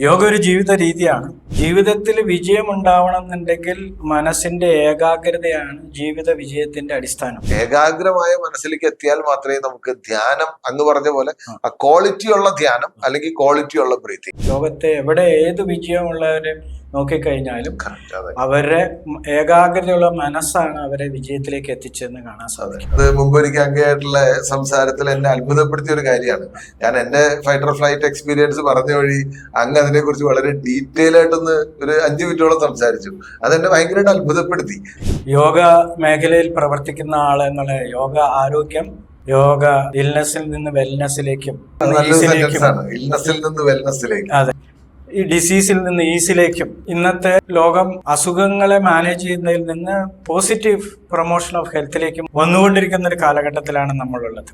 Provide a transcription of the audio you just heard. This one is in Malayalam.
യോഗ ഒരു ജീവിത രീതിയാണ്. ജീവിതത്തിൽ വിജയം ഉണ്ടാവണമെന്നുണ്ടെങ്കിൽ മനസ്സിന്റെ ഏകാഗ്രതയാണ് ജീവിത വിജയത്തിന്റെ അടിസ്ഥാനം. ഏകാഗ്രമായ മനസ്സിലേക്ക് എത്തിയാൽ മാത്രമേ നമുക്ക് ധ്യാനം അങ്ങ് പറഞ്ഞ പോലെ ആ. ക്വാളിറ്റി ഉള്ള ധ്യാനം അല്ലെങ്കിൽ ക്വാളിറ്റി ഉള്ള പ്രീതി ലോകത്തെ എവിടെ ഏത് വിജയമുള്ളവരെ നോക്കിക്കഴിഞ്ഞാലും അവരുടെ ഏകാഗ്രതയുള്ള മനസ്സാണ് അവരെ വിജയത്തിലേക്ക് എത്തിച്ചതെന്ന് കാണാൻ സാധിക്കും. അത് മുമ്പ് എനിക്ക് അങ്ങേയായിട്ടുള്ള സംസാരത്തിൽ എന്നെ അത്ഭുതപ്പെടുത്തിയ ഒരു കാര്യമാണ്. ഞാൻ എന്റെ ഫൈറ്റർ ഫ്ലൈറ്റ് എക്സ്പീരിയൻസ് പറഞ്ഞ വഴി അങ്ങ് അതിനെക്കുറിച്ച് വളരെ ഡീറ്റെയിൽ ആയിട്ടൊന്ന് ഒരു അഞ്ച് മിനിറ്റോളം സംസാരിച്ചു. അതെന്നെ ഭയങ്കരമായിട്ട് അത്ഭുതപ്പെടുത്തി. യോഗ മേഖലയിൽ പ്രവർത്തിക്കുന്ന ആൾ എന്നുള്ള യോഗ ആരോഗ്യം യോഗ ഇൽനെസ്സിൽ നിന്ന് വെൽനെസ്സിലേക്കും ഇൽനസിൽ നിന്ന് അതെ. ഈ ഡിസീസിൽ നിന്ന് ഈസിലേക്കും ഇന്നത്തെ ലോകം അസുഖങ്ങളെ മാനേജ് ചെയ്യുന്നതിൽ നിന്ന് പോസിറ്റീവ് പ്രൊമോഷൻ ഓഫ് ഹെൽത്തിലേക്കും വന്നുകൊണ്ടിരിക്കുന്ന ഒരു കാലഘട്ടത്തിലാണ് നമ്മളുള്ളത്.